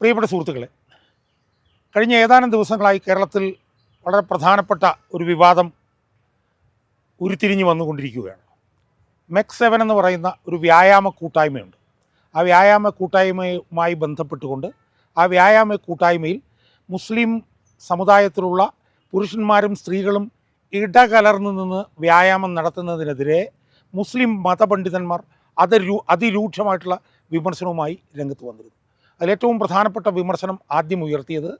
പ്രിയപ്പെട്ട സുഹൃത്തുക്കളെ കഴിഞ്ഞ ഏതാനും ദിവസങ്ങളായി കേരളത്തിൽ വളരെ പ്രധാനപ്പെട്ട ഒരു വിവാദം ഉരുത്തിരിഞ്ഞു വന്നുകൊണ്ടിരിക്കുകയാണ്. മെക് സെവൻ എന്ന് പറയുന്ന ഒരു വ്യായാമ കൂട്ടായ്മയുണ്ട്. ആ വ്യായാമ കൂട്ടായ്മയുമായി ബന്ധപ്പെട്ടുകൊണ്ട് ആ വ്യായാമ കൂട്ടായ്മയിൽ മുസ്ലിം സമുദായത്തിലുള്ള പുരുഷന്മാരും സ്ത്രീകളും ഇടകലർന്നു നിന്ന് വ്യായാമം നടത്തുന്നതിനെതിരെ മുസ്ലിം മതപണ്ഡിതന്മാർ അതിരൂ അതിരൂക്ഷമായിട്ടുള്ള വിമർശനവുമായി രംഗത്ത് വന്നിരുന്നു. അതിലേറ്റവും പ്രധാനപ്പെട്ട വിമർശനം ആദ്യം ഉയർത്തിയത്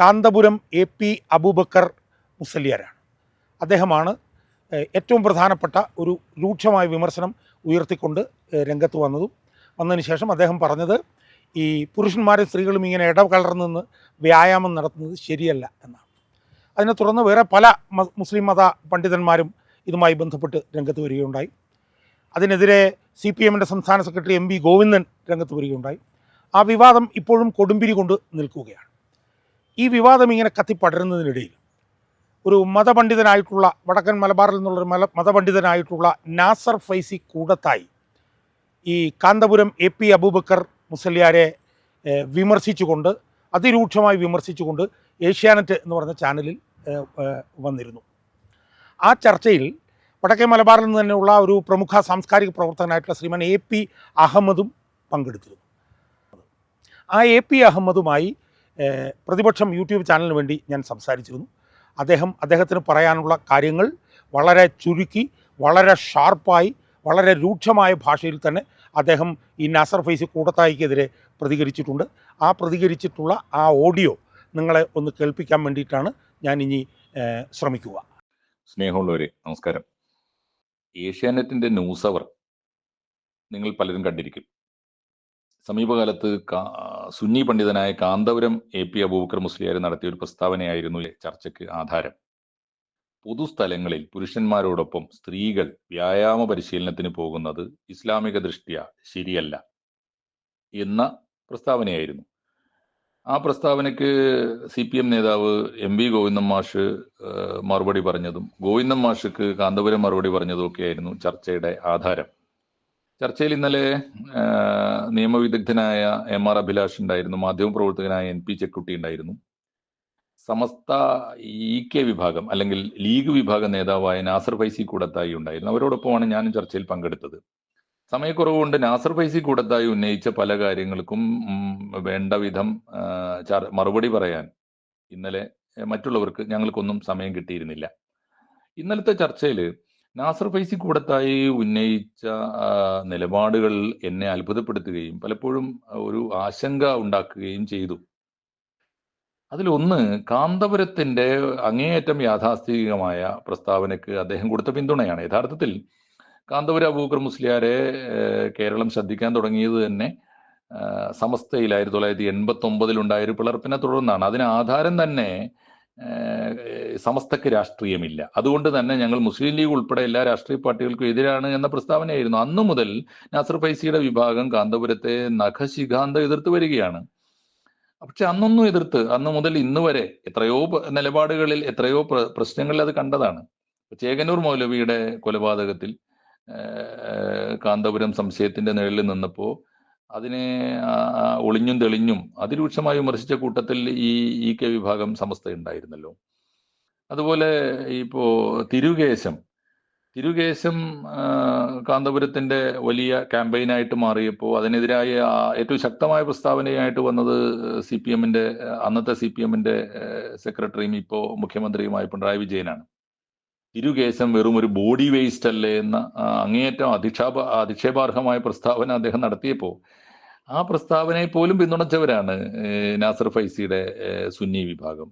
കാന്തപുരം എ പി അബൂബക്കർ മുസല്യാരാണ് അദ്ദേഹമാണ് ഏറ്റവും പ്രധാനപ്പെട്ട ഒരു രൂക്ഷമായ വിമർശനം ഉയർത്തിക്കൊണ്ട് രംഗത്ത് വന്നതും. വന്നതിന് ശേഷം അദ്ദേഹം പറഞ്ഞത് ഈ പുരുഷന്മാരും സ്ത്രീകളും ഇങ്ങനെ ഇടകലർന്ന് നിന്ന് വ്യായാമം നടത്തുന്നത് ശരിയല്ല എന്നാണ്. അതിനെ തുടർന്ന് വേറെ പല മുസ്ലിം മത പണ്ഡിതന്മാരും ഇതുമായി ബന്ധപ്പെട്ട് രംഗത്ത് വരികയുണ്ടായി. അതിനെതിരെ സി പി എമ്മിന്റെ സംസ്ഥാന സെക്രട്ടറി എം വി ഗോവിന്ദൻ രംഗത്ത് വരികയുണ്ടായി. ആ വിവാദം ഇപ്പോഴും കൊടുമ്പിരി കൊണ്ട് നിൽക്കുകയാണ്. ഈ വിവാദം ഇങ്ങനെ കത്തിപ്പടരുന്നതിനിടയിൽ ഒരു മതപണ്ഡിതനായിട്ടുള്ള വടക്കൻ മലബാറിൽ നിന്നുള്ളൊരു മല മതപണ്ഡിതനായിട്ടുള്ള നാസർ ഫൈസി കൂടത്തായി ഈ കാന്തപുരം എ പി അബൂബക്കർ മുസല്യാരെ വിമർശിച്ചുകൊണ്ട് അതിരൂക്ഷമായി വിമർശിച്ചുകൊണ്ട് ഏഷ്യാനെറ്റ് എന്ന് പറഞ്ഞ ചാനലിൽ വന്നിരുന്നു. ആ ചർച്ചയിൽ വടക്കേ മലബാറിൽ നിന്ന് തന്നെയുള്ള ഒരു പ്രമുഖ സാംസ്കാരിക പ്രവർത്തകനായിട്ടുള്ള ശ്രീമാൻ എ പി അഹമ്മദും പങ്കെടുത്തിരുന്നു. ആ എ പി അഹമ്മദുമായി പ്രതിപക്ഷം യൂട്യൂബ് ചാനലിന് വേണ്ടി ഞാൻ സംസാരിച്ചിരുന്നു. അദ്ദേഹം അദ്ദേഹത്തിന് പറയാനുള്ള കാര്യങ്ങൾ വളരെ ചുരുക്കി വളരെ ഷാർപ്പായി വളരെ രൂക്ഷമായ ഭാഷയിൽ തന്നെ അദ്ദേഹം ഈ നാസർ ഫൈസി കൂടത്തായിക്കെതിരെ പ്രതികരിച്ചിട്ടുണ്ട്. ആ പ്രതികരിച്ചിട്ടുള്ള ആ ഓഡിയോ നിങ്ങളെ ഒന്ന് കേൾപ്പിക്കാൻ വേണ്ടിയിട്ടാണ് ഞാൻ ഇനി ശ്രമിക്കുക. സ്നേഹമുള്ളവരെ നമസ്കാരം. ഏഷ്യാനെറ്റിന്റെ ന്യൂസ് അവർ നിങ്ങൾ പലരും കണ്ടിരിക്കും. സമീപകാലത്ത് സുന്നി പണ്ഡിതനായ കാന്തപുരം എ പി അബൂബക്കർ മുസ്ലിയാർ നടത്തിയ ഒരു പ്രസ്താവനയായിരുന്നു ചർച്ചയ്ക്ക് ആധാരം. പൊതുസ്ഥലങ്ങളിൽ പുരുഷന്മാരോടൊപ്പം സ്ത്രീകൾ വ്യായാമ പരിശീലനത്തിന് പോകുന്നത് ഇസ്ലാമിക ദൃഷ്ട്യ ശരിയല്ല എന്ന പ്രസ്താവനയായിരുന്നു. ആ പ്രസ്താവനയ്ക്ക് സി പി എം നേതാവ് എം വി ഗോവിന്ദൻ മാഷ് മറുപടി പറഞ്ഞതും ഗോവിന്ദൻ മാഷക്ക് കാന്തപുരം മറുപടി പറഞ്ഞതും ഒക്കെയായിരുന്നു ചർച്ചയുടെ ആധാരം. ചർച്ചയിൽ ഇന്നലെ നിയമവിദഗ്ധനായ എം ആർ അഭിലാഷ് ഉണ്ടായിരുന്നു മാധ്യമപ്രവർത്തകനായ എൻ പി ചെക്കുട്ടി ഉണ്ടായിരുന്നു. സമസ്ത ഇ കെ വിഭാഗം അല്ലെങ്കിൽ ലീഗ് വിഭാഗം നേതാവായ നാസർ ഫൈസി കൂടത്തായി ഉണ്ടായിരുന്നു. അവരോടൊപ്പമാണ് ഞാനും ചർച്ചയിൽ പങ്കെടുത്തത്. സമയക്കുറവ് കൊണ്ട് നാസർ ഫൈസി കൂടത്തായി ഉന്നയിച്ച പല കാര്യങ്ങൾക്കും വേണ്ട വിധം മറുപടി പറയാൻ ഇന്നലെ മറ്റുള്ളവർക്ക് ഞങ്ങൾക്കൊന്നും സമയം കിട്ടിയിരുന്നില്ല. ഇന്നലത്തെ ചർച്ചയിൽ നാസർ ഫൈസി കൂടത്തായി ഉന്നയിച്ച നിലപാടുകൾ എന്നെ അത്ഭുതപ്പെടുത്തുകയും പലപ്പോഴും ഒരു ആശങ്ക ഉണ്ടാക്കുകയും ചെയ്തു. അതിലൊന്ന് കാന്തപുരത്തിന്റെ അങ്ങേയറ്റം യാഥാസ്ഥിതികമായ പ്രസ്താവനയ്ക്ക് അദ്ദേഹം കൊടുത്ത പിന്തുണയാണ്. യഥാർത്ഥത്തിൽ കാന്തപുര അബൂക്കർ മുസ്ലിയാരെ കേരളം ശ്രദ്ധിക്കാൻ തുടങ്ങിയത് തന്നെ സമസ്തയിൽ ആയിരത്തി തൊള്ളായിരത്തി എൺപത്തി ഒമ്പതിൽ ഉണ്ടായ ഒരു പിളർപ്പിനെ തുടർന്നാണ്. അതിന് ആധാരം തന്നെ സമസ്തക്ക് രാഷ്ട്രീയമില്ല. അതുകൊണ്ട് തന്നെ ഞങ്ങൾ മുസ്ലിം ലീഗ് ഉൾപ്പെടെ എല്ലാ രാഷ്ട്രീയ പാർട്ടികൾക്കും എതിരാണ് എന്ന പ്രസ്താവനയായിരുന്നു. അന്നു മുതൽ നാസർ ഫൈസിയുടെ വിഭാഗം കാന്തപുരത്തെ നഖശിഖാന്ത എതിർത്ത് വരികയാണ്. പക്ഷെ അന്നൊന്നും എതിർത്ത് അന്ന് മുതൽ ഇന്ന് വരെ എത്രയോ നിലപാടുകളിൽ എത്രയോ പ്ര- പ്രശ്നങ്ങളിൽ അത് കണ്ടതാണ്. ചേകനൂർ മൗലവിയുടെ കൊലപാതകത്തിൽ കാന്തപുരം സംശയത്തിന്റെ നിഴലിൽ നിന്നപ്പോൾ അതിനെ ഒളിഞ്ഞും തെളിഞ്ഞും അതിരൂക്ഷമായി വിമർശിച്ച കൂട്ടത്തിൽ ഈ ഇ കെ വിഭാഗം സമസ്ത ഉണ്ടായിരുന്നല്ലോ അതുപോലെ ഇപ്പോ തിരുകേശം. തിരുകേശം കാന്തപുരത്തിന്റെ വലിയ ക്യാമ്പയിനായിട്ട് മാറിയപ്പോൾ അതിനെതിരായ ഏറ്റവും ശക്തമായ പ്രസ്താവനയായിട്ട് വന്നത് സി പി എമ്മിന്റെ അന്നത്തെ സി പി എമ്മിന്റെ സെക്രട്ടറിയും ഇപ്പോൾ മുഖ്യമന്ത്രിയുമായ പിണറായി വിജയനാണ്. തിരുകേശം വെറും ഒരു ബോഡി വേസ്റ്റ് അല്ലേ എന്ന അങ്ങേയറ്റം അധിക്ഷേപ അധിക്ഷേപാർഹമായ പ്രസ്താവന അദ്ദേഹം നടത്തിയപ്പോൾ ആ പ്രസ്താവനയെ പോലും പിന്തുണച്ചവരാണ് നാസർ ഫൈസിയുടെ സുന്നി വിഭാഗം.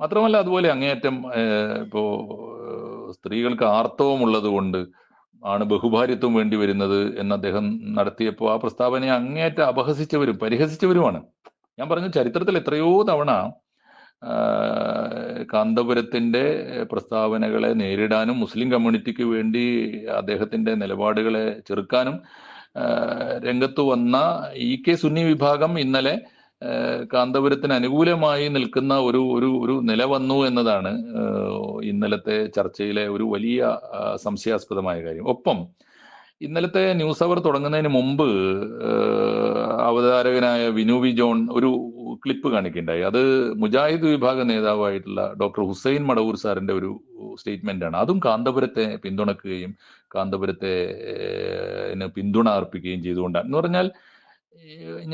മാത്രമല്ല അതുപോലെ അങ്ങേയറ്റം ഇപ്പോ സ്ത്രീകൾക്ക് ആർത്തവമുള്ളത് കൊണ്ട് ആണ് ബഹുഭാര്യത്വം വേണ്ടി വരുന്നത് എന്ന് അദ്ദേഹം നടത്തിയപ്പോൾ ആ പ്രസ്താവനയെ അങ്ങേയറ്റം അപഹസിച്ചവരും പരിഹസിച്ചവരുമാണ്. ഞാൻ പറഞ്ഞു ചരിത്രത്തിൽ എത്രയോ തവണ കാന്തപുരത്തിന്റെ പ്രസ്താവനകളെ നേരിടാനും മുസ്ലിം കമ്മ്യൂണിറ്റിക്ക് വേണ്ടി അദ്ദേഹത്തിന്റെ നിലപാടുകളെ ചെറുക്കാനും രംഗത്ത് വന്ന ഇ കെ സുന്നി വിഭാഗം ഇന്നലെ കാന്തപുരത്തിന് അനുകൂലമായി നിൽക്കുന്ന ഒരു ഒരു ഒരു നില വന്നു എന്നതാണ് ഇന്നലത്തെ ചർച്ചയിലെ ഒരു വലിയ സംശയാസ്പദമായ കാര്യം. ഒപ്പം ഇന്നലത്തെ ന്യൂസ് അവർ തുടങ്ങുന്നതിന് മുമ്പ് അവതാരകനായ വിനുവി ജോൺ ഒരു ക്ലിപ്പ് കാണിക്കുകയുണ്ടായി അത് മുജാഹിദ് വിഭാഗ നേതാവായിട്ടുള്ള ഡോക്ടർ ഹുസൈൻ മടവൂർ സാറിന്റെ ഒരു സ്റ്റേറ്റ്മെന്റ് ആണ്. അതും കാന്തപുരത്തെ പിന്തുണക്കുകയും കാന്തപുരത്തെ പിന്തുണ അർപ്പിക്കുകയും ചെയ്തുകൊണ്ടാണ് എന്ന് പറഞ്ഞാൽ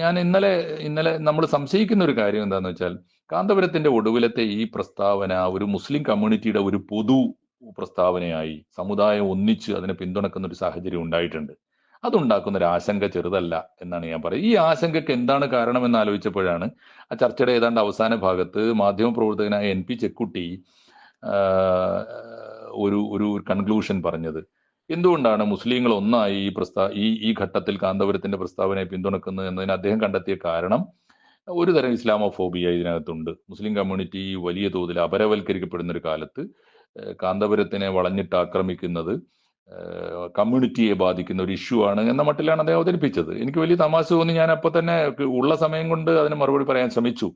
ഞാൻ ഇന്നലെ ഇന്നലെ നമ്മൾ സംശയിക്കുന്ന ഒരു കാര്യം എന്താന്ന് വെച്ചാൽ കാന്തപുരത്തിന്റെ ഒടുവിലത്തെ ഈ പ്രസ്താവന ഒരു മുസ്ലിം കമ്മ്യൂണിറ്റിയുടെ ഒരു പൊതു പ്രസ്താവനയായി സമുദായം ഒന്നിച്ച് അതിനെ പിന്തുണക്കുന്ന ഒരു സാഹചര്യം ഉണ്ടായിട്ടുണ്ട്. അതുണ്ടാക്കുന്ന ഒരു ആശങ്ക ചെറുതല്ല എന്നാണ് ഞാൻ പറയുന്നത്. ഈ ആശങ്കയ്ക്ക് എന്താണ് കാരണം എന്ന് ആലോചിച്ചപ്പോഴാണ് ആ ചർച്ചയുടെ ഏതാണ്ട് അവസാന ഭാഗത്ത് മാധ്യമപ്രവർത്തകനായ എൻ പി ചെക്കുട്ടി ഒരു ഒരു കൺക്ലൂഷൻ പറഞ്ഞത്. എന്തുകൊണ്ടാണ് മുസ്ലിങ്ങൾ ഒന്നായി ഈ പ്രസ്താ ഈ ഈ ഘട്ടത്തിൽ കാന്തപുരത്തിന്റെ പ്രസ്താവനയെ പിന്തുണക്കുന്നത് എന്നതിന് അദ്ദേഹം കണ്ടെത്തിയ കാരണം ഒരു തരം ഇസ്ലാമോഫോബിയ ഇതിനകത്തുണ്ട്. മുസ്ലിം കമ്മ്യൂണിറ്റി വലിയ തോതിൽ അപരവൽക്കരിക്കപ്പെടുന്ന ഒരു കാലത്ത് കാന്തപുരത്തിനെ വളഞ്ഞിട്ട് ആക്രമിക്കുന്നത് കമ്മ്യൂണിറ്റിയെ ബാധിക്കുന്ന ഒരു ഇഷ്യൂ ആണ് എന്ന മട്ടിലാണ് അദ്ദേഹം അവതരിപ്പിച്ചത്. എനിക്ക് വലിയ തമാശ തോന്നി. ഞാൻ അപ്പൊ തന്നെ ഉള്ള സമയം കൊണ്ട് അതിന് മറുപടി പറയാൻ ശ്രമിച്ചു.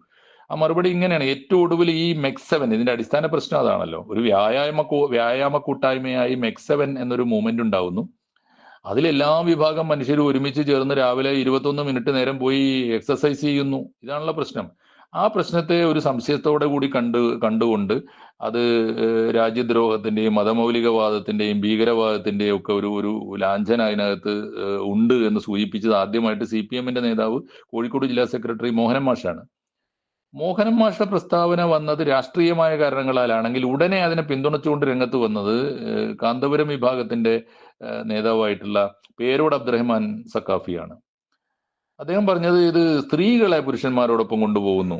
ആ മറുപടി ഇങ്ങനെയാണ്. ഏറ്റവും ഒടുവിൽ ഈ മെക്സെവൻ ഇതിന്റെ അടിസ്ഥാന പ്രശ്നം അതാണല്ലോ. ഒരു വ്യായാമ വ്യായാമ കൂട്ടായ്മയായി മെക് മെക്സെവൻ എന്നൊരു മൂവ്മെന്റ് ഉണ്ടാവുന്നു. അതിലെല്ലാ വിഭാഗം മനുഷ്യരും ഒരുമിച്ച് ചേർന്ന് രാവിലെ ഇരുപത്തൊന്ന് മിനിറ്റ് നേരം പോയി എക്സസൈസ് ചെയ്യുന്നു. ഇതാണല്ലോ പ്രശ്നം. ആ പ്രശ്നത്തെ ഒരു സംശയത്തോടെ കൂടി കണ്ട് കണ്ടുകൊണ്ട് അത് രാജ്യദ്രോഹത്തിന്റെയും മതമൗലികവാദത്തിന്റെയും ഭീകരവാദത്തിന്റെയും ഒക്കെ ഒരു ഒരു ലാഞ്ചന അതിനകത്ത് ഉണ്ട് എന്ന് സൂചിപ്പിച്ചത് ആദ്യമായിട്ട് സി പി എമ്മിന്റെ നേതാവ് കോഴിക്കോട് ജില്ലാ സെക്രട്ടറി മോഹനൻ മാഷാണ്. മോഹനൻ മാഷ പ്രസ്താവന വന്നത് രാഷ്ട്രീയമായ കാരണങ്ങളാലാണെങ്കിൽ ഉടനെ അതിനെ പിന്തുണച്ചുകൊണ്ട് രംഗത്ത് വന്നത് കാന്തപുരം വിഭാഗത്തിന്റെ നേതാവായിട്ടുള്ള പേരോട് അബ്ദുറഹ്മാൻ സക്കാഫിയാണ് അദ്ദേഹം പറഞ്ഞത് ഇത് സ്ത്രീകളെ പുരുഷന്മാരോടൊപ്പം കൊണ്ടുപോകുന്നു.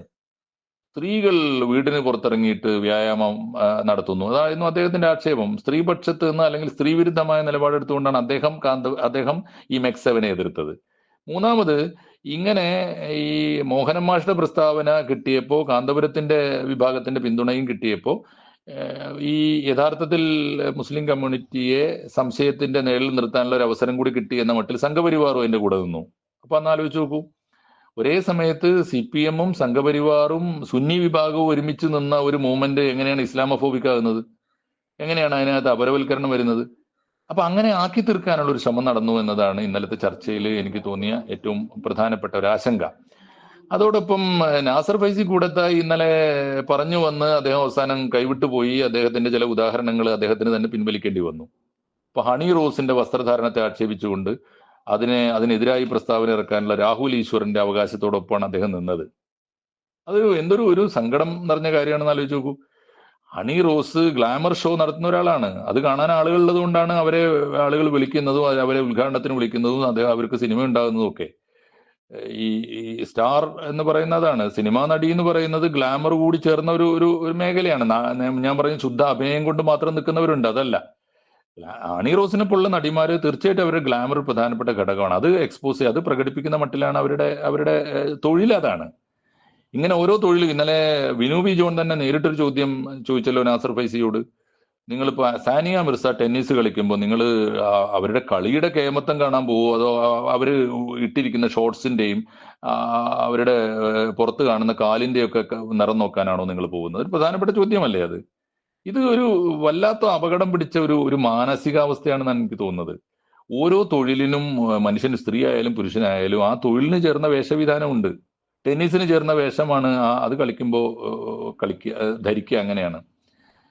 സ്ത്രീകൾ വീടിന് പുറത്തിറങ്ങിയിട്ട് വ്യായാമം നടത്തുന്നു. അതായിരുന്നു അദ്ദേഹത്തിന്റെ ആക്ഷേപം. സ്ത്രീപക്ഷത്ത് നിന്ന് അല്ലെങ്കിൽ സ്ത്രീവിരുദ്ധമായ നിലപാടെടുത്തുകൊണ്ടാണ് അദ്ദേഹം കാന്ത അദ്ദേഹം ഈ മെക്സവനെ എതിർത്തത്. മൂന്നാമത് ഇങ്ങനെ ഈ മോഹനൻ മാഷിന്റെ പ്രസ്താവന കിട്ടിയപ്പോൾ കാന്തപുരത്തിന്റെ വിഭാഗത്തിന്റെ പിന്തുണയും കിട്ടിയപ്പോൾ ഈ യഥാർത്ഥത്തിൽ മുസ്ലിം കമ്മ്യൂണിറ്റിയെ സംശയത്തിന്റെ നിഴലിൽ നിർത്താനുള്ള ഒരു അവസരം കൂടി കിട്ടി എന്ന മട്ടിൽ സംഘപരിവാറും അതിന്റെ കൂടെ നിന്നു. അപ്പൊ അന്ന് ആലോചിച്ച് നോക്കൂ. ഒരേ സമയത്ത് സി പി എമ്മും സംഘപരിവാറും സുന്നി വിഭാഗവും ഒരുമിച്ച് നിന്ന ഒരു മൂവ്മെന്റ് എങ്ങനെയാണ് ഇസ്ലാമോഫോബിക് ആകുന്നത്? എങ്ങനെയാണ് അതിനകത്ത് അപരവൽക്കരണം വരുന്നത്? അപ്പൊ അങ്ങനെ ആക്കി തീർക്കാനുള്ള ഒരു ശ്രമം നടന്നു എന്നതാണ് ഇന്നലത്തെ ചർച്ചയിൽ എനിക്ക് തോന്നിയ ഏറ്റവും പ്രധാനപ്പെട്ട ഒരു ആശങ്ക. അതോടൊപ്പം നാസർ ഫൈസി കൂടത്തായി ഇന്നലെ പറഞ്ഞു വന്ന് അദ്ദേഹം അവസാനം കൈവിട്ടു പോയി. അദ്ദേഹത്തിന്റെ ചില ഉദാഹരണങ്ങൾ അദ്ദേഹത്തിന് തന്നെ പിൻവലിക്കേണ്ടി വന്നു. ഇപ്പൊ ഹണി റോസിന്റെ വസ്ത്രധാരണത്തെ ആക്ഷേപിച്ചുകൊണ്ട് അതിനെ അതിനെതിരായി പ്രസ്താവന ഇറക്കാനുള്ള രാഹുൽ ഈശ്വറിന്റെ അവകാശത്തോടൊപ്പമാണ് അദ്ദേഹം നിന്നത്. അതൊരു എന്തൊരു ഒരു സങ്കടം നിറഞ്ഞ കാര്യമാണെന്ന് ആലോചിച്ച് നോക്കൂ. ഹണി റോസ് ഗ്ലാമർ ഷോ നടത്തുന്ന ഒരാളാണ്. അത് കാണാൻ ആളുകൾ കൊണ്ടാണ് അവരെ ആളുകൾ വിളിക്കുന്നതും അവരെ ഉദ്ഘാടനത്തിന് വിളിക്കുന്നതും അത് അവർക്ക് സിനിമ ഉണ്ടാകുന്നതും ഒക്കെ. ഈ സ്റ്റാർ എന്ന് പറയുന്നതാണ് സിനിമാ നടി എന്ന് പറയുന്നത് ഗ്ലാമർ കൂടി ചേർന്ന ഒരു ഒരു ഒരു മേഖലയാണ്. ഞാൻ പറഞ്ഞ ശുദ്ധ അഭിനയം കൊണ്ട് മാത്രം നിൽക്കുന്നവരുണ്ട്. അതല്ല. ആണി റോസിനെ പോലുള്ള നടിമാര് തീർച്ചയായിട്ടും അവരുടെ ഗ്ലാമർ പ്രധാനപ്പെട്ട ഘടകമാണ്. അത് എക്സ്പോസ് ചെയ്യുക അത് പ്രകടിപ്പിക്കുന്ന മട്ടിലാണ് അവരുടെ അവരുടെ തൊഴിൽ അതാണ്. ഇങ്ങനെ ഓരോ തൊഴിലും ഇന്നലെ വിനു ബി ജോൺ തന്നെ നേരിട്ടൊരു ചോദ്യം ചോദിച്ചല്ലോ നാസർ ഫൈസിയോട്. നിങ്ങളിപ്പോ സാനിയ മിർസ ടെന്നീസ് കളിക്കുമ്പോൾ നിങ്ങൾ അവരുടെ കളിയുടെ കേമത്തം കാണാൻ പോവോ? അതോ അവർ ഇട്ടിരിക്കുന്ന ഷോർട്സിന്റെയും അവരുടെ പുറത്ത് കാണുന്ന കാലിന്റെയും ഒക്കെ നിറം നോക്കാനാണോ നിങ്ങൾ പോകുന്നത്? ഒരു പ്രധാനപ്പെട്ട ചോദ്യമല്ലേ അത്. ഇത് ഒരു വല്ലാത്ത അപകടം പിടിച്ച ഒരു ഒരു മാനസികാവസ്ഥയാണെന്നാണ് എനിക്ക് തോന്നുന്നത്. ഓരോ തൊഴിലിനും മനുഷ്യന് സ്ത്രീ ആയാലും പുരുഷനായാലും ആ തൊഴിലിന് ചേർന്ന വേഷവിധാനമുണ്ട്. ടെന്നീസിന് ചേർന്ന വേഷമാണ് അത് കളിക്കുമ്പോൾ കളിക്കുക ധരിക്കുക അങ്ങനെയാണ്.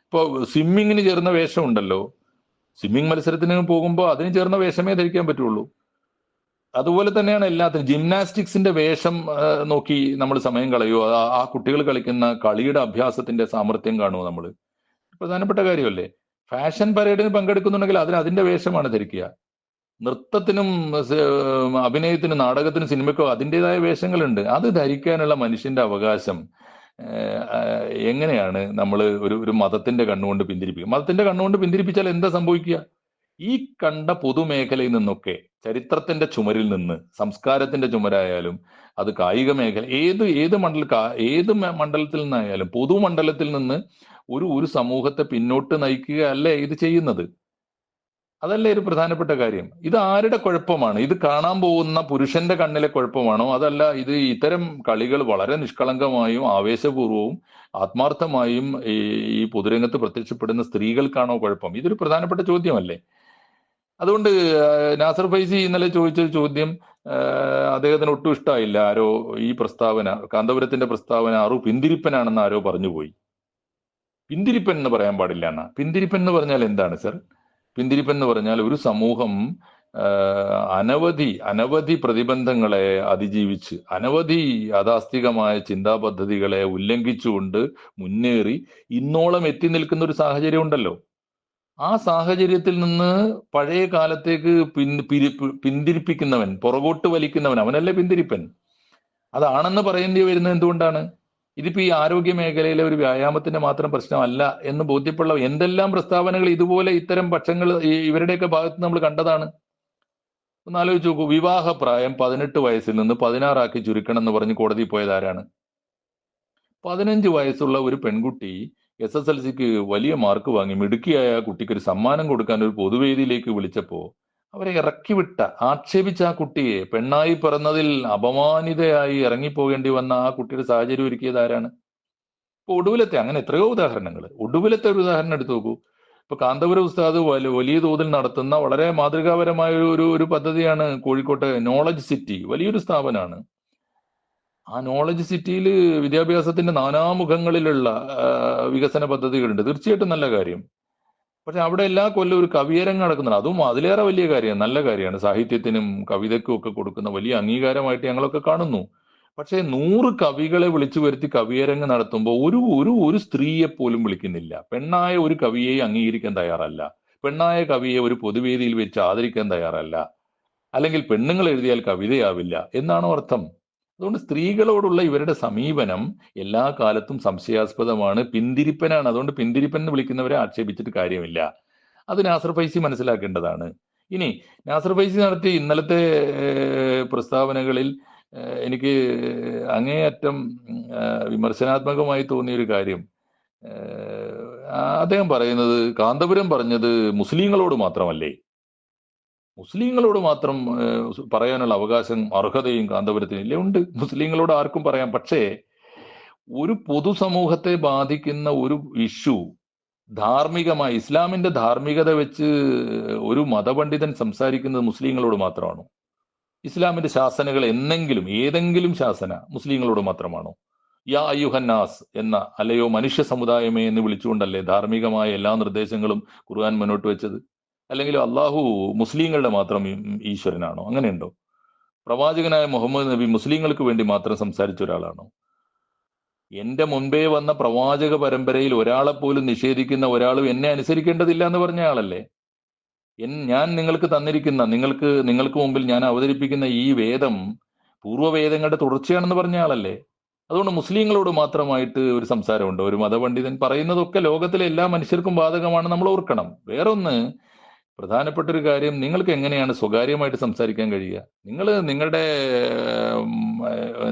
ഇപ്പോൾ സ്വിമ്മിങ്ങിന് ചേർന്ന വേഷം ഉണ്ടല്ലോ. സ്വിമ്മിങ് മത്സരത്തിന് പോകുമ്പോൾ അതിന് ചേർന്ന വേഷമേ ധരിക്കാൻ പറ്റുള്ളൂ. അതുപോലെ തന്നെയാണ് എല്ലാത്തിനും. ജിംനാസ്റ്റിക്സിന്റെ വേഷം നോക്കി നമ്മൾ സമയം കളയോ ആ- ആ കുട്ടികൾ കളിക്കുന്ന കളിയുടെ അഭ്യാസത്തിന്റെ സാമർഥ്യം കാണുമോ നമ്മൾ പ്രധാനപ്പെട്ട കാര്യമല്ലേ? ഫാഷൻ പരേഡിന് പങ്കെടുക്കുന്നുണ്ടെങ്കിൽ അതിന് അതിന്റെ വേഷമാണ് ധരിക്കുക. നൃത്തത്തിനും അഭിനയത്തിനും നാടകത്തിനും സിനിമയ്ക്കോ അതിന്റെതായ വേഷങ്ങളുണ്ട്. അത് ധരിക്കാനുള്ള മനുഷ്യന്റെ അവകാശം എങ്ങനെയാണ് നമ്മൾ ഒരു ഒരു മതത്തിന്റെ കണ്ണുകൊണ്ട് പിന്തിരിപ്പിക്കുക? മതത്തിന്റെ കണ്ണുകൊണ്ട് പിന്തിരിപ്പിച്ചാൽ എന്താ സംഭവിക്കുക? ഈ കണ്ട പൊതുമേഖലയിൽ നിന്നൊക്കെ ചരിത്രത്തിന്റെ ചുമരിൽ നിന്ന് സംസ്കാരത്തിന്റെ ചുമരായാലും അത് കായിക മേഖല ഏത് ഏത് മണ്ഡല ഏത് മണ്ഡലത്തിൽ നിന്നായാലും പൊതുമണ്ഡലത്തിൽ നിന്ന് ഒരു ഒരു സമൂഹത്തെ പിന്നോട്ട് നയിക്കുക അല്ലേ ഇത് ചെയ്യുന്നത്. അതല്ലേ ഒരു പ്രധാനപ്പെട്ട കാര്യം. ഇത് ആരുടെ കുഴപ്പമാണ്? ഇത് കാണാൻ പോകുന്ന പുരുഷന്റെ കണ്ണിലെ കുഴപ്പമാണോ? അതല്ല ഇത് ഇത്തരം കളികൾ വളരെ നിഷ്കളങ്കമായും ആവേശപൂർവവും ആത്മാർത്ഥമായും ഈ പൊതുരംഗത്ത് പ്രത്യക്ഷപ്പെടുന്ന സ്ത്രീകൾക്കാണോ കുഴപ്പം? ഇതൊരു പ്രധാനപ്പെട്ട ചോദ്യമല്ലേ. അതുകൊണ്ട് നാസർ ഫൈസി ഇന്നലെ ചോദിച്ച ചോദ്യം അദ്ദേഹത്തിന് ഒട്ടും ഇഷ്ടമായില്ല ആരോ ഈ പ്രസ്താവന കാന്തപുരത്തിന്റെ പ്രസ്താവന ആറു പിന്തിരിപ്പനാണെന്ന് ആരോ പറഞ്ഞുപോയി. പിന്തിരിപ്പൻ എന്ന് പറയാൻ പാടില്ല എന്നാ. പിന്തിരിപ്പൻ എന്ന് പറഞ്ഞാൽ എന്താണ് സർ? പിന്തിരിപ്പൻ എന്ന് പറഞ്ഞാൽ ഒരു സമൂഹം അനവധി അനവധി പ്രതിബന്ധങ്ങളെ അതിജീവിച്ച് അനവധി യാഥാസ്ഥികമായ ചിന്താ പദ്ധതികളെ ഉല്ലംഘിച്ചുകൊണ്ട് മുന്നേറി ഇന്നോളം എത്തി നിൽക്കുന്ന ഒരു സാഹചര്യം ഉണ്ടല്ലോ. ആ സാഹചര്യത്തിൽ നിന്ന് പഴയ കാലത്തേക്ക് പിന്തിരിപ്പിക്കുന്നവൻ പുറകോട്ട് വലിക്കുന്നവൻ അവനല്ലേ പിന്തിരിപ്പൻ? അതാണെന്ന് പറയേണ്ടി വരുന്നത് എന്തുകൊണ്ടാണ്? ഇതിപ്പോ ഈ ആരോഗ്യ മേഖലയിലെ ഒരു വ്യായാമത്തിന്റെ മാത്രം പ്രശ്നമല്ല എന്ന് ബോധ്യപ്പെടുള്ള എന്തെല്ലാം പ്രസ്താവനകൾ ഇതുപോലെ ഇത്തരം പക്ഷങ്ങൾ ഇവരുടെയൊക്കെ ഭാഗത്ത് നമ്മൾ കണ്ടതാണ്? ഒന്ന് ആലോചിച്ച് നോക്കൂ. വിവാഹ പ്രായം പതിനെട്ട് വയസ്സിൽ നിന്ന് പതിനാറാക്കി ചുരുക്കണം എന്ന് പറഞ്ഞ് കോടതി പോയത് ആരാണ്? പതിനഞ്ച് വയസ്സുള്ള ഒരു പെൺകുട്ടി എസ് എസ് എൽ സിക്ക് വലിയ മാർക്ക് വാങ്ങി മിടുക്കിയായ കുട്ടിക്ക് ഒരു സമ്മാനം കൊടുക്കാൻ ഒരു പൊതുവേദിയിലേക്ക് വിളിച്ചപ്പോ അവരെ ഇറക്കി വിട്ട ആക്ഷേപിച്ച ആ കുട്ടിയെ പെണ്ണായി പിറന്നതിൽ അപമാനിതയായി ഇറങ്ങിപ്പോകേണ്ടി വന്ന ആ കുട്ടിയുടെ സാഹചര്യം ഒരുക്കിയത് ആരാണ്? ഇപ്പൊ ഒടുവിലത്തെ അങ്ങനെ എത്രയോ ഉദാഹരണങ്ങൾ ഒടുവിലത്തെ ഒരു ഉദാഹരണം എടുത്തു നോക്കൂ. ഇപ്പൊ കാന്തപുര ഉസ്താദ് വലി- വലിയ തോതിൽ നടത്തുന്ന വളരെ മാതൃകാപരമായ ഒരു ഒരു പദ്ധതിയാണ് കോഴിക്കോട്ടെ നോളജ് സിറ്റി വലിയൊരു സ്ഥാപനമാണ്. ആ നോളജ് സിറ്റിയിൽ വിദ്യാഭ്യാസത്തിന്റെ നാനാമുഖങ്ങളിലുള്ള വികസന പദ്ധതികളുണ്ട്. തീർച്ചയായിട്ടും നല്ല കാര്യം. പക്ഷെ അവിടെ എല്ലാ കൊല്ലം ഒരു കവിയരങ്ങ് നടക്കുന്നുണ്ട്. അതും അതിലേറെ വലിയ കാര്യമാണ്. നല്ല കാര്യമാണ്. സാഹിത്യത്തിനും കവിതയ്ക്കും ഒക്കെ കൊടുക്കുന്ന വലിയ അംഗീകാരമായിട്ട് ഞങ്ങളൊക്കെ കാണുന്നു. പക്ഷേ നൂറ് കവികളെ വിളിച്ചു വരുത്തി കവിയരങ്ങ് നടത്തുമ്പോൾ ഒരു ഒരു ഒരു സ്ത്രീയെ പോലും വിളിക്കുന്നില്ല. പെണ്ണായ ഒരു കവിയെ അംഗീകരിക്കാൻ തയ്യാറല്ല. പെണ്ണായ കവിയെ ഒരു പൊതുവേദിയിൽ വെച്ച് ആദരിക്കാൻ തയ്യാറല്ല. അല്ലെങ്കിൽ പെണ്ണുങ്ങൾ എഴുതിയാൽ കവിതയാവില്ല എന്നാണോ അർത്ഥം? അതുകൊണ്ട് സ്ത്രീകളോടുള്ള ഇവരുടെ സമീപനം എല്ലാ കാലത്തും സംശയാസ്പദമാണ്. പിന്തിരിപ്പനാണ്. അതുകൊണ്ട് പിന്തിരിപ്പൻ എന്ന് വിളിക്കുന്നവരെ ആക്ഷേപിച്ചിട്ട് കാര്യമില്ല. അത് നാസർ ഫൈസി മനസ്സിലാക്കേണ്ടതാണ്. ഇനി നാസർ ഫൈസി നടത്തിയ ഇന്നലത്തെ പ്രസ്താവനകളിൽ എനിക്ക് അങ്ങേയറ്റം വിമർശനാത്മകമായി തോന്നിയ ഒരു കാര്യം. അദ്ദേഹം പറയുന്നത് കാന്തപുരം പറഞ്ഞത് മുസ്ലിങ്ങളോട് മാത്രമല്ലേ? മുസ്ലിങ്ങളോട് മാത്രം പറയാനുള്ള അവകാശം അർഹതയും കാന്തപുരത്തിന് ഇല്ല ഉണ്ട്. മുസ്ലിങ്ങളോട് ആർക്കും പറയാം. പക്ഷേ ഒരു പൊതുസമൂഹത്തെ ബാധിക്കുന്ന ഒരു ഇഷ്യൂ ധാർമ്മികമായി ഇസ്ലാമിന്റെ ധാർമ്മികത വെച്ച് ഒരു മതപണ്ഡിതൻ സംസാരിക്കുന്നത് മുസ്ലിങ്ങളോട് മാത്രമാണോ? ഇസ്ലാമിന്റെ ശാസനകൾ എന്നെങ്കിലും ഏതെങ്കിലും ശാസന മുസ്ലിങ്ങളോട് മാത്രമാണോ? യാ അയ്യുഹന്നാസ് എന്ന അല്ലയോ മനുഷ്യ സമുദായമേ എന്ന് വിളിച്ചുകൊണ്ടല്ലേ ധാർമ്മികമായ എല്ലാ നിർദ്ദേശങ്ങളും ഖുർആൻ മുന്നോട്ട് വെച്ചത്? അല്ലെങ്കിൽ അള്ളാഹു മുസ്ലിങ്ങളുടെ മാത്രം ഈശ്വരനാണോ? അങ്ങനെയുണ്ടോ? പ്രവാചകനായ മുഹമ്മദ് നബി മുസ്ലിങ്ങൾക്ക് വേണ്ടി മാത്രം സംസാരിച്ച ഒരാളാണോ? എന്റെ മുൻപേ വന്ന പ്രവാചക പരമ്പരയിൽ ഒരാളെ പോലും നിഷേധിക്കുന്ന ഒരാളും എന്നെ അനുസരിക്കേണ്ടതില്ല എന്ന് പറഞ്ഞ ആളല്ലേ? എൻ ഞാൻ നിങ്ങൾക്ക് തന്നിരിക്കുന്ന നിങ്ങൾക്ക് നിങ്ങൾക്ക് മുമ്പിൽ ഞാൻ അവതരിപ്പിക്കുന്ന ഈ വേദം പൂർവവേദങ്ങളുടെ തുടർച്ചയാണെന്ന് പറഞ്ഞ ആളല്ലേ? അതുകൊണ്ട് മുസ്ലിങ്ങളോട് മാത്രമായിട്ട് ഒരു സംസാരമുണ്ട്. ഒരു മതപണ്ഡിതൻ പറയുന്നതൊക്കെ ലോകത്തിലെ എല്ലാ മനുഷ്യർക്കും ബാധകമാണ് നമ്മൾ ഓർക്കണം. വേറൊന്ന് പ്രധാനപ്പെട്ട ഒരു കാര്യം നിങ്ങൾക്ക് എങ്ങനെയാണ് സ്വകാര്യമായിട്ട് സംസാരിക്കാൻ കഴിയുക? നിങ്ങൾ നിങ്ങളുടെ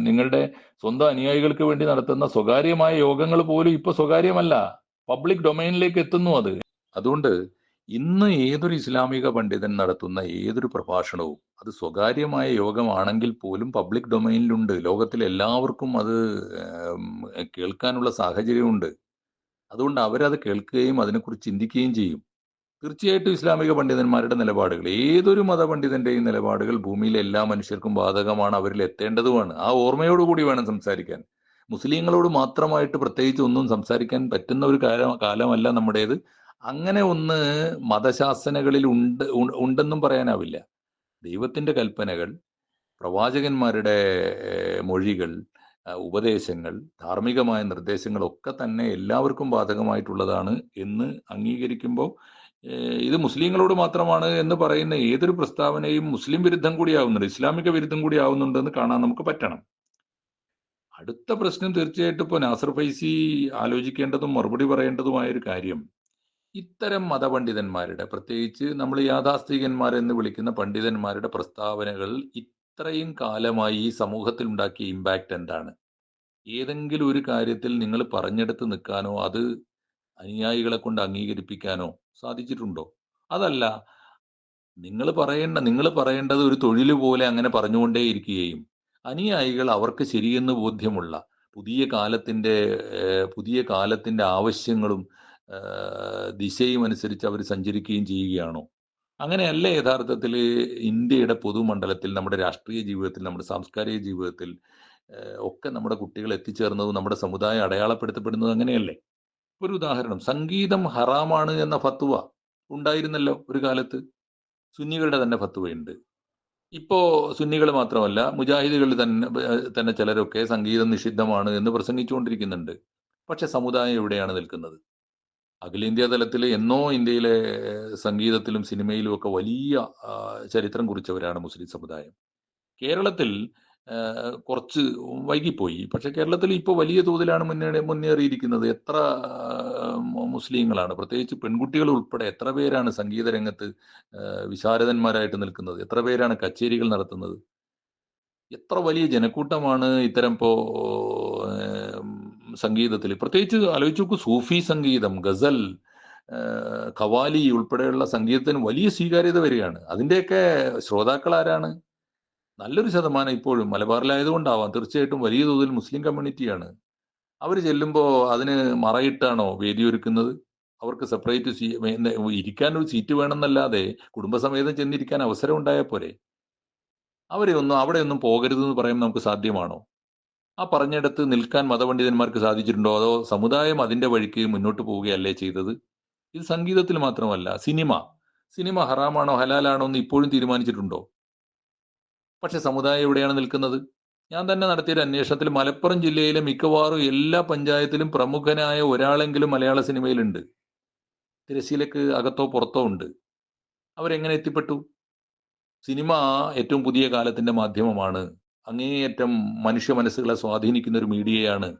നിങ്ങളുടെ സ്വന്തം അനുയായികൾക്ക് വേണ്ടി നടത്തുന്ന സ്വകാര്യമായ യോഗങ്ങൾ പോലും ഇപ്പൊ സ്വകാര്യമല്ല. പബ്ലിക് ഡൊമൈനിലേക്ക് എത്തുന്നു അത്. അതുകൊണ്ട് ഇന്ന് ഏതൊരു ഇസ്ലാമിക പണ്ഡിതൻ നടത്തുന്ന ഏതൊരു പ്രഭാഷണവും അത് സ്വകാര്യമായ യോഗമാണെങ്കിൽ പോലും പബ്ലിക് ഡൊമൈനിലുണ്ട്. ലോകത്തിൽ എല്ലാവർക്കും അത് കേൾക്കാനുള്ള സാഹചര്യമുണ്ട്. അതുകൊണ്ട് അവരത് കേൾക്കുകയും അതിനെക്കുറിച്ച് ചിന്തിക്കുകയും ചെയ്യും. തീർച്ചയായിട്ടും ഇസ്ലാമിക പണ്ഡിതന്മാരുടെ നിലപാടുകൾ ഏതൊരു മതപണ്ഡിതന്റെയും നിലപാടുകൾ ഭൂമിയിലെ എല്ലാ മനുഷ്യർക്കും ബാധകമാണ് അവരിൽ എത്തേണ്ടതുമാണ്. ആ ഓർമ്മയോടുകൂടി വേണം സംസാരിക്കാൻ. മുസ്ലിങ്ങളോട് മാത്രമായിട്ട് പ്രത്യേകിച്ച് ഒന്നും സംസാരിക്കാൻ പറ്റുന്ന ഒരു കാലം കാലമല്ല നമ്മുടേത്. അങ്ങനെ ഒന്ന് മതശാസനകളിൽ ഉണ്ട് ഉണ്ടെന്നും പറയാനാവില്ല. ദൈവത്തിന്റെ കൽപ്പനകൾ പ്രവാചകന്മാരുടെ മൊഴികൾ ഉപദേശങ്ങൾ ധാർമ്മികമായ നിർദ്ദേശങ്ങളൊക്കെ തന്നെ എല്ലാവർക്കും ബാധകമായിട്ടുള്ളതാണ് എന്ന് അംഗീകരിക്കുമ്പോൾ ഇത് മുസ്ലിങ്ങളോട് മാത്രമാണ് എന്ന് പറയുന്ന ഏതൊരു പ്രസ്താവനയും മുസ്ലിം വിരുദ്ധം കൂടിയാവുന്നുണ്ട് ഇസ്ലാമിക വിരുദ്ധം കൂടി ആവുന്നുണ്ടെന്ന് കാണാൻ നമുക്ക് പറ്റണം. അടുത്ത പ്രശ്നം തീർച്ചയായിട്ടും ഇപ്പോൾ നാസർ ഫൈസി ആലോചിക്കേണ്ടതും മറുപടി പറയേണ്ടതുമായ ഒരു കാര്യം ഇത്തരം മതപണ്ഡിതന്മാരുടെ പ്രത്യേകിച്ച് നമ്മൾ യാഥാസ്ഥികന്മാരെന്ന് വിളിക്കുന്ന പണ്ഡിതന്മാരുടെ പ്രസ്താവനകൾ ഇത്രയും കാലമായി ഈ സമൂഹത്തിൽ ഉണ്ടാക്കിയ ഇമ്പാക്റ്റ് എന്താണ്? ഏതെങ്കിലും ഒരു കാര്യത്തിൽ നിങ്ങൾ പറഞ്ഞെടുത്ത് നിൽക്കാനോ അത് അനുയായികളെ കൊണ്ട് അംഗീകരിപ്പിക്കാനോ സാധിച്ചിട്ടുണ്ടോ? അതല്ല. നിങ്ങൾ പറയേണ്ട നിങ്ങൾ പറയേണ്ടത് ഒരു തൊഴിൽ പോലെ അങ്ങനെ പറഞ്ഞുകൊണ്ടേയിരിക്കുകയും അനുയായികൾ അവർക്ക് ശരിയെന്ന് ബോധ്യമുള്ള പുതിയ കാലത്തിന്റെ പുതിയ കാലത്തിന്റെ ആവശ്യങ്ങളും ദിശയും അനുസരിച്ച് അവർ സഞ്ചരിക്കുകയും ചെയ്യുകയാണോ? അങ്ങനെയല്ല യഥാർത്ഥത്തിൽ ഇന്ത്യയുടെ പൊതുമണ്ഡലത്തിൽ നമ്മുടെ രാഷ്ട്രീയ ജീവിതത്തിൽ നമ്മുടെ സാംസ്കാരിക ജീവിതത്തിൽ ഒക്കെ നമ്മുടെ കുട്ടികൾ എത്തിച്ചേർന്നതും നമ്മുടെ സമുദായം അടയാളപ്പെടുത്തപ്പെടുന്നതും അങ്ങനെയല്ലേ? ഒരു ഉദാഹരണം സംഗീതം ഹറാമാണ് എന്ന ഫത്തുവ ഉണ്ടായിരുന്നല്ലോ ഒരു കാലത്ത്. സുന്നികളുടെ തന്നെ ഫത്തുവയുണ്ട് ഇപ്പോ സുന്നികൾ മാത്രമല്ല മുജാഹിദുകൾ തന്നെ തന്നെ ചിലരൊക്കെ സംഗീതം നിഷിദ്ധമാണ് എന്ന് പ്രസംഗിച്ചുകൊണ്ടിരിക്കുന്നുണ്ട്. പക്ഷെ സമുദായം എവിടെയാണ് നിൽക്കുന്നത്? അഖിലേന്ത്യാ തലത്തിൽ എന്നോ ഇന്ത്യയിലെ സംഗീതത്തിലും സിനിമയിലും ഒക്കെ വലിയ ചരിത്രം കുറിച്ചവരാണ് മുസ്ലിം സമുദായം. കേരളത്തിൽ കുറച്ച് വൈകിപ്പോയി. പക്ഷെ കേരളത്തിൽ ഇപ്പോൾ വലിയ തോതിലാണ് മുന്നേ മുന്നേറിയിരിക്കുന്നത്. എത്ര മുസ്ലിങ്ങളാണ്? പ്രത്യേകിച്ച് പെൺകുട്ടികൾ ഉൾപ്പെടെ എത്ര പേരാണ് സംഗീത രംഗത്ത് വിശാരദന്മാരായിട്ട് നിൽക്കുന്നത്? എത്ര പേരാണ് കച്ചേരികൾ നടത്തുന്നത്? എത്ര വലിയ ജനക്കൂട്ടമാണ് ഇത്തരം ഇപ്പോ സംഗീതത്തിൽ? പ്രത്യേകിച്ച് ആലോചിച്ച് നോക്കൂ. സൂഫി സംഗീതം ഗസൽ കവാലി ഉൾപ്പെടെയുള്ള സംഗീതത്തിന് വലിയ സ്വീകാര്യത വരികയാണ്. അതിന്റെയൊക്കെ ശ്രോതാക്കൾ ആരാണ് നല്ലൊരു ശതമാനം ഇപ്പോഴും മലബാറിലായതുകൊണ്ടാവാം. തീർച്ചയായിട്ടും വലിയ തോതിൽ മുസ്ലിം കമ്മ്യൂണിറ്റിയാണ്. അവർ ചെല്ലുമ്പോൾ അതിന് മറയിട്ടാണോ വേദി ഒരുക്കുന്നത് അവർക്ക് സെപ്പറേറ്റ് സീ ഇരിക്കാൻ ഒരു സീറ്റ് വേണമെന്നല്ലാതെ കുടുംബസമേതം ചെന്നിരിക്കാൻ അവസരം ഉണ്ടായാൽ പോരെ. അവരെ ഒന്നും അവിടെ ഒന്നും പോകരുതെന്ന് പറയുമ്പോൾ നമുക്ക് സാധ്യമാണോ? ആ പറഞ്ഞിടത്ത് നിൽക്കാൻ മതപണ്ഡിതന്മാർക്ക് സാധിച്ചിട്ടുണ്ടോ? അതോ സമുദായം അതിന്റെ വഴിക്ക് മുന്നോട്ട് പോവുകയല്ലേ ചെയ്തത്? ഇത് സംഗീതത്തിൽ മാത്രമല്ല സിനിമ. സിനിമ ഹറാമാണോ ഹലാലാണോ എന്ന് ഇപ്പോഴും തീരുമാനിച്ചിട്ടുണ്ടോ? പക്ഷെ സമുദായം എവിടെയാണ് നിൽക്കുന്നത്? ഞാൻ തന്നെ നടത്തിയൊരു അന്വേഷണത്തിൽ മലപ്പുറം ജില്ലയിലെ മിക്കവാറും എല്ലാ പഞ്ചായത്തിലും പ്രമുഖനായ ഒരാളെങ്കിലും മലയാള സിനിമയിലുണ്ട്. തിരശ്ശീലക്ക് അകത്തോ പുറത്തോ ഉണ്ട്. അവരെങ്ങനെ എത്തിപ്പെട്ടു? സിനിമ ഏറ്റവും പുതിയ കാലത്തിന്റെ മാധ്യമമാണ്. അങ്ങേയറ്റം മനുഷ്യ മനസ്സുകളെ സ്വാധീനിക്കുന്ന ഒരു മീഡിയയാണ്.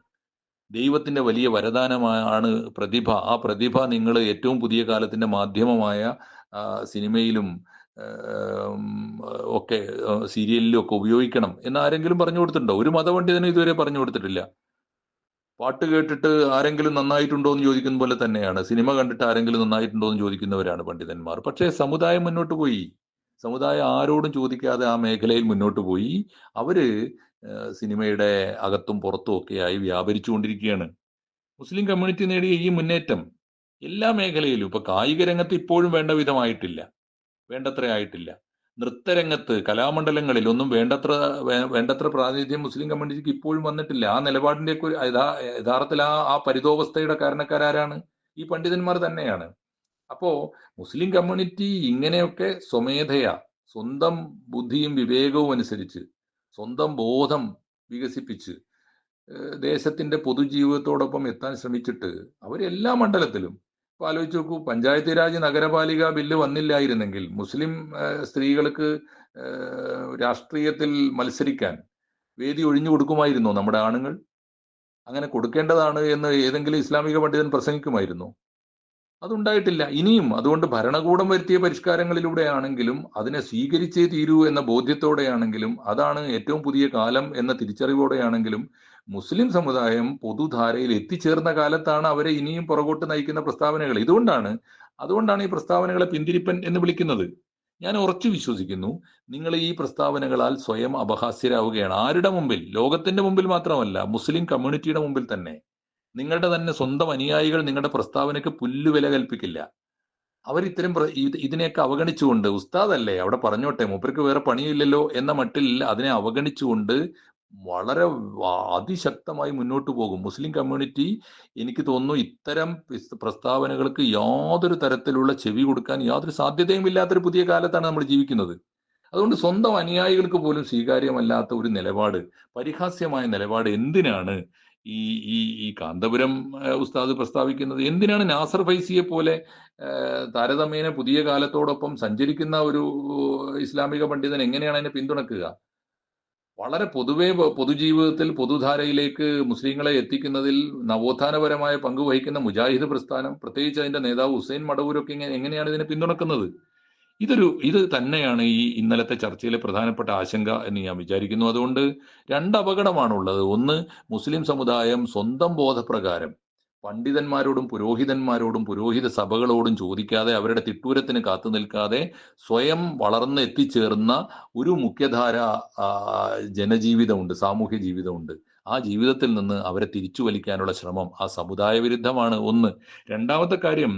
ദൈവത്തിന്റെ വലിയ വരദാനമാണ് പ്രതിഭ. ആ പ്രതിഭ നിങ്ങൾ ഏറ്റവും പുതിയ കാലത്തിന്റെ മാധ്യമമായ സിനിമയിലും ഒക്കെ സീരിയലിലും ഒക്കെ ഉപയോഗിക്കണം എന്ന് ആരെങ്കിലും പറഞ്ഞു കൊടുത്തിട്ടുണ്ടോ? ഒരു മതപണ്ഡിതനും ഇതുവരെ പറഞ്ഞു കൊടുത്തിട്ടില്ല. പാട്ട് കേട്ടിട്ട് ആരെങ്കിലും നന്നായിട്ടുണ്ടോ എന്ന് ചോദിക്കുന്ന പോലെ തന്നെയാണ്. സിനിമ കണ്ടിട്ട് ആരെങ്കിലും നന്നായിട്ടുണ്ടോ എന്ന് ചോദിക്കുന്നവരാണ് പണ്ഡിതന്മാർ. പക്ഷേ സമുദായം മുന്നോട്ട് പോയി. സമുദായം ആരോടും ചോദിക്കാതെ ആ മേഖലയിൽ മുന്നോട്ട് പോയി. അവർ സിനിമയുടെ അകത്തും പുറത്തും ഒക്കെയായി വ്യാപരിച്ചുകൊണ്ടിരിക്കുകയാണ്. മുസ്ലിം കമ്മ്യൂണിറ്റി നേടിയ ഈ മുന്നേറ്റം എല്ലാ മേഖലയിലും ഇപ്പൊ കായിക രംഗത്ത് ഇപ്പോഴും വേണ്ട വിധമായിട്ടില്ല. വേണ്ടത്ര ആയിട്ടില്ല. നൃത്തരംഗത്ത് കലാമണ്ഡലങ്ങളിൽ ഒന്നും വേണ്ടത്ര വേണ്ടത്ര പ്രാതിനിധ്യം മുസ്ലിം കമ്മ്യൂണിറ്റിക്ക് ഇപ്പോഴും വന്നിട്ടില്ല. ആ നിലപാടിന്റെ ഒക്കെ യഥാർത്ഥത്തിൽ ആ ആ പരിതോവസ്ഥയുടെ കാരണക്കാരാരാണ് ഈ പണ്ഡിതന്മാർ തന്നെയാണ്. അപ്പോ മുസ്ലിം കമ്മ്യൂണിറ്റി ഇങ്ങനെയൊക്കെ സ്വമേധയാ സ്വന്തം ബുദ്ധിയും വിവേകവും അനുസരിച്ച് സ്വന്തം ബോധം വികസിപ്പിച്ച് ദേശത്തിന്റെ പൊതുജീവിതത്തോടൊപ്പം എത്താൻ ശ്രമിച്ചിട്ട് അവരെല്ലാ മണ്ഡലത്തിലും ആലോചിച്ച് നോക്കൂ. പഞ്ചായത്ത് രാജ് നഗരപാലിക ബില്ല് വന്നില്ലായിരുന്നെങ്കിൽ മുസ്ലിം സ്ത്രീകൾക്ക് രാഷ്ട്രീയത്തിൽ മത്സരിക്കാൻ വേദി ഒഴിഞ്ഞു കൊടുക്കുമായിരുന്നോ നമ്മുടെ ആണുങ്ങൾ? അങ്ങനെ കൊടുക്കേണ്ടതാണ് എന്ന് ഏതെങ്കിലും ഇസ്ലാമിക പണ്ഡിതൻ പ്രസംഗിക്കുമായിരുന്നു? അതുണ്ടായിട്ടില്ല. ഇനിയും അതുകൊണ്ട് ഭരണകൂടം വരുത്തിയ പരിഷ്കാരങ്ങളിലൂടെ ആണെങ്കിലും അതിനെ സ്വീകരിച്ചേ തീരൂ എന്ന ബോധ്യത്തോടെയാണെങ്കിലും അതാണ് ഏറ്റവും പുതിയ കാലം എന്ന തിരിച്ചറിവോടെയാണെങ്കിലും മുസ്ലിം സമുദായം പൊതുധാരയിൽ എത്തിച്ചേർന്ന കാലത്താണ് അവരെ ഇനിയും പുറകോട്ട് നയിക്കുന്ന പ്രസ്താവനകൾ. ഇതുകൊണ്ടാണ് അതുകൊണ്ടാണ് ഈ പ്രസ്താവനകളെ പിന്തിരിപ്പൻ എന്ന് വിളിക്കുന്നത്. ഞാൻ ഉറച്ചു വിശ്വസിക്കുന്നു നിങ്ങൾ ഈ പ്രസ്താവനകളാൽ സ്വയം അപഹാസ്യരാവുകയാണ്. ആരുടെ മുമ്പിൽ? ലോകത്തിന്റെ മുമ്പിൽ മാത്രമല്ല മുസ്ലിം കമ്മ്യൂണിറ്റിയുടെ മുമ്പിൽ തന്നെ. നിങ്ങളുടെ തന്നെ സ്വന്തം അനുയായികൾ നിങ്ങളുടെ പ്രസ്താവനയ്ക്ക് പുല്ലുവില കൽപ്പിക്കില്ല. അവർ ഇത്തരം ഇതിനെയൊക്കെ അവഗണിച്ചുകൊണ്ട് ഉസ്താദല്ലേ അവിടെ പറഞ്ഞോട്ടെ മൂപ്പർക്ക് വേറെ പണിയില്ലല്ലോ എന്ന മട്ടിൽ അതിനെ അവഗണിച്ചുകൊണ്ട് വളരെ അതിശക്തമായി മുന്നോട്ട് പോകും. മുസ്ലിം കമ്മ്യൂണിറ്റി എനിക്ക് തോന്നുന്നു ഇത്തരം പ്രസ്താവനകൾക്ക് യാതൊരു തരത്തിലുള്ള ചെവി കൊടുക്കാൻ യാതൊരു സാധ്യതയും ഇല്ലാത്തൊരു പുതിയ കാലത്താണ് നമ്മൾ ജീവിക്കുന്നത്. അതുകൊണ്ട് സ്വന്തം അനുയായികൾക്ക് പോലും സ്വീകാര്യമല്ലാത്ത ഒരു നിലപാട് പരിഹാസ്യമായ നിലപാട് എന്തിനാണ് ഈ ഈ ഈ കാന്തപുരം ഉസ്താദ് പ്രസ്താവിക്കുന്നത്? എന്തിനാണ് നാസർ ഫൈസിയെ പോലെ താരതമ്യേന പുതിയ കാലത്തോടൊപ്പം സഞ്ചരിക്കുന്ന ഒരു ഇസ്ലാമിക പണ്ഡിതൻ എങ്ങനെയാണ് അതിനെ പിന്തുണക്കുക? വളരെ പൊതുവേ പൊതുജീവിതത്തിൽ പൊതുധാരയിലേക്ക് മുസ്ലിങ്ങളെ എത്തിക്കുന്നതിൽ നവോത്ഥാനപരമായ പങ്ക് വഹിക്കുന്ന മുജാഹിദ് പ്രസ്ഥാനം പ്രത്യേകിച്ച് അതിന്റെ നേതാവ് ഹുസൈൻ മടവൂരൊക്കെ എങ്ങനെയാണ് ഇതിനെ പിന്തുണക്കുന്നത്? ഇതൊരു ഇത് തന്നെയാണ് ഈ ഇന്നലത്തെ ചർച്ചയിലെ പ്രധാനപ്പെട്ട ആശങ്ക എന്ന് ഞാൻ വിചാരിക്കുന്നു. അതുകൊണ്ട് രണ്ട് അപകടമാണുള്ളത്. ഒന്ന് മുസ്ലിം സമുദായം സ്വന്തം ബോധപ്രകാരം പണ്ഡിതന്മാരോടും പുരോഹിതന്മാരോടും പുരോഹിത സഭകളോടും ചോദിക്കാതെ അവരുടെ തിട്ടൂരത്തിന് കാത്തു നിൽക്കാതെ സ്വയം വളർന്ന് എത്തിച്ചേർന്ന ഒരു മുഖ്യധാര ജനജീവിതമുണ്ട് സാമൂഹ്യ ജീവിതമുണ്ട്. ആ ജീവിതത്തിൽ നിന്ന് അവരെ തിരിച്ചു വലിക്കാനുള്ള ശ്രമം ആ സമുദായ വിരുദ്ധമാണ്. ഒന്ന്. രണ്ടാമത്തെ കാര്യം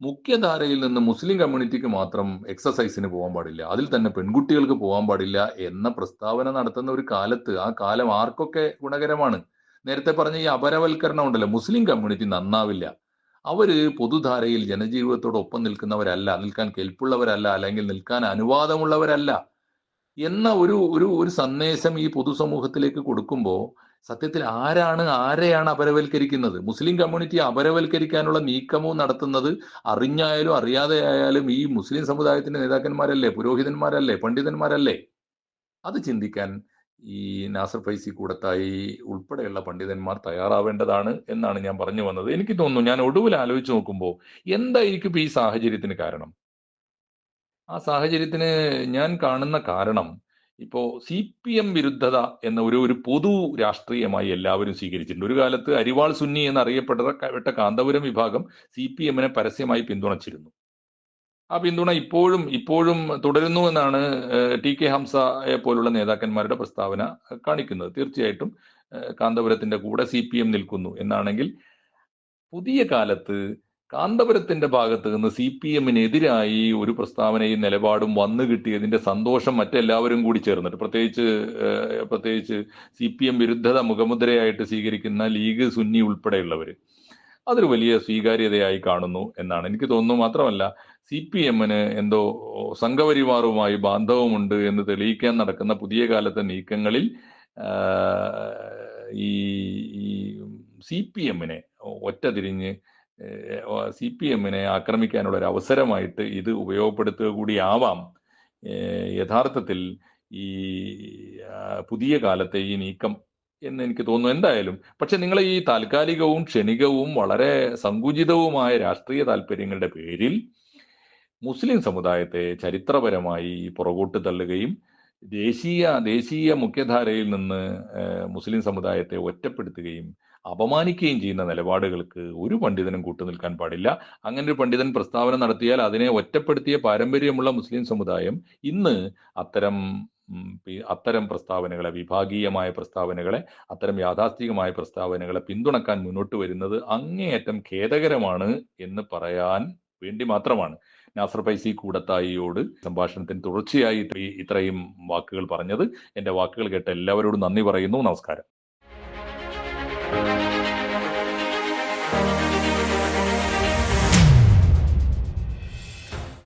മുഖ്യധാരയിൽ നിന്ന് മുസ്ലിം കമ്മ്യൂണിറ്റിക്ക് മാത്രം എക്സസൈസിന് പോകാൻ പാടില്ല. അതിൽ തന്നെ പെൺകുട്ടികൾക്ക് പോകാൻ പാടില്ല എന്ന പ്രസ്താവന നടത്തുന്ന ഒരു കാലത്ത് ആ കാലം ആർക്കൊക്കെ ഗുണകരമാണ്? നേരത്തെ പറഞ്ഞ ഈ അപരവൽക്കരണം ഉണ്ടല്ലോ. മുസ്ലിം കമ്മ്യൂണിറ്റി നന്നാവില്ല. അവർ പൊതുധാരയിൽ ജനജീവിതത്തോടൊപ്പം നിൽക്കുന്നവരല്ല നിൽക്കാൻ കെൽപ്പുള്ളവരല്ല അല്ലെങ്കിൽ നിൽക്കാൻ അനുവാദമുള്ളവരല്ല എന്ന ഒരു ഒരു ഒരു സന്ദേശം ഈ പൊതുസമൂഹത്തിലേക്ക് കൊടുക്കുമ്പോൾ സത്യത്തിൽ ആരാണ് ആരെയാണ് അപരവൽക്കരിക്കുന്നത്? മുസ്ലിം കമ്മ്യൂണിറ്റി അപരവൽക്കരിക്കാനുള്ള നീക്കമോ നടത്തുന്നത് അറിഞ്ഞായാലും അറിയാതെ ആയാലും ഈ മുസ്ലിം സമുദായത്തിന്റെ നേതാക്കന്മാരല്ലേ പുരോഹിതന്മാരല്ലേ പണ്ഡിതന്മാരല്ലേ? അത് ചിന്തിക്കാൻ ഈ നാസർ ഫൈസി കൂടത്തായി ഉൾപ്പെടെയുള്ള പണ്ഡിതന്മാർ തയ്യാറാവേണ്ടതാണ് എന്നാണ് ഞാൻ പറഞ്ഞു വന്നത്. എനിക്ക് തോന്നുന്നു ഞാൻ ഒടുവിൽ ആലോചിച്ച് നോക്കുമ്പോൾ എന്തായിരിക്കും ഈ സാഹചര്യത്തിന് കാരണം? ആ സാഹചര്യത്തിന് ഞാൻ കാണുന്ന കാരണം ഇപ്പോ സി പി എം വിരുദ്ധത എന്ന ഒരു ഒരു പൊതു രാഷ്ട്രീയമായി എല്ലാവരും സ്വീകരിച്ചിട്ടുണ്ട്. ഒരു കാലത്ത് അരിവാൾ സുന്നി എന്നറിയപ്പെട്ട കാന്തപുരം വിഭാഗം സി പി എമ്മിനെ പരസ്യമായി പിന്തുണച്ചിരുന്നു. ആ പിന്തുണ ഇപ്പോഴും ഇപ്പോഴും തുടരുന്നു എന്നാണ് ടി കെ ഹംസയെ പോലുള്ള നേതാക്കന്മാരുടെ പ്രസ്താവന കാണിക്കുന്നത്. തീർച്ചയായിട്ടും കാന്തപുരത്തിന്റെ കൂടെ സി പി എം നിൽക്കുന്നു എന്നാണെങ്കിൽ പുതിയ കാലത്ത് കാന്തപുരത്തിന്റെ ഭാഗത്ത് നിന്ന് സി പി എമ്മിനെതിരായി ഒരു പ്രസ്താവനയും നിലപാടും വന്നു കിട്ടിയതിന്റെ സന്തോഷം മറ്റെല്ലാവരും കൂടി ചേർന്നിട്ട് പ്രത്യേകിച്ച് പ്രത്യേകിച്ച് സി പി എം വിരുദ്ധത മുഖമുദ്രയായിട്ട് സ്വീകരിക്കുന്ന ലീഗ് സുന്നി ഉൾപ്പെടെയുള്ളവർ അതൊരു വലിയ സ്വീകാര്യതയായി കാണുന്നു എന്നാണ് എനിക്ക് തോന്നുന്നു. മാത്രമല്ല സി പി എമ്മിന് എന്തോ സംഘപരിവാറുമായി ബാന്ധവമുണ്ട് എന്ന് തെളിയിക്കാൻ നടക്കുന്ന പുതിയ കാലത്തെ നീക്കങ്ങളിൽ ഈ സി പി എമ്മിനെ ഒറ്റ തിരിഞ്ഞ് സി പി എമ്മിനെ ആക്രമിക്കാനുള്ള ഒരു അവസരമായിട്ട് ഇത് ഉപയോഗപ്പെടുത്തുക കൂടിയാവാം. യഥാർത്ഥത്തിൽ ഈ പുതിയ കാലത്തെ ഈ നീക്കം എന്ന് എനിക്ക് തോന്നുന്നു. എന്തായാലും പക്ഷെ നിങ്ങൾ ഈ താൽക്കാലികവും ക്ഷണികവും വളരെ സങ്കുചിതവുമായ രാഷ്ട്രീയ താല്പര്യങ്ങളുടെ പേരിൽ മുസ്ലിം സമുദായത്തെ ചരിത്രപരമായി പുറകോട്ട് തള്ളുകയും ദേശീയ ദേശീയ മുഖ്യധാരയിൽ നിന്ന് മുസ്ലിം സമുദായത്തെ ഒറ്റപ്പെടുത്തുകയും അപമാനിക്കുകയും ചെയ്യുന്ന നിലപാടുകൾക്ക് ഒരു പണ്ഡിതനും കൂട്ടുനിൽക്കാൻ പാടില്ല. അങ്ങനെ ഒരു പണ്ഡിതൻ പ്രസ്താവന നടത്തിയാൽ അതിനെ ഒറ്റപ്പെടുത്തിയ പാരമ്പര്യമുള്ള മുസ്ലിം സമുദായം ഇന്ന് അത്തരം അത്തരം പ്രസ്താവനകളെ വിഭാഗീയമായ പ്രസ്താവനകളെ അത്തരം യാഥാസ്ഥികമായ പ്രസ്താവനകളെ പിന്തുണക്കാൻ മുന്നോട്ട് വരുന്നത് അങ്ങേയറ്റം ഖേദകരമാണ് എന്ന് പറയാൻ വേണ്ടി മാത്രമാണ്. നാസർ പൈസി കൂടത്തായിയോട് സംഭാഷണത്തിന് തുടർച്ചയായി ഇത്രയും വാക്കുകൾ പറഞ്ഞത്. എന്റെ വാക്കുകൾ കേട്ട എല്ലാവരോടും നന്ദി പറയുന്നു. നമസ്കാരം.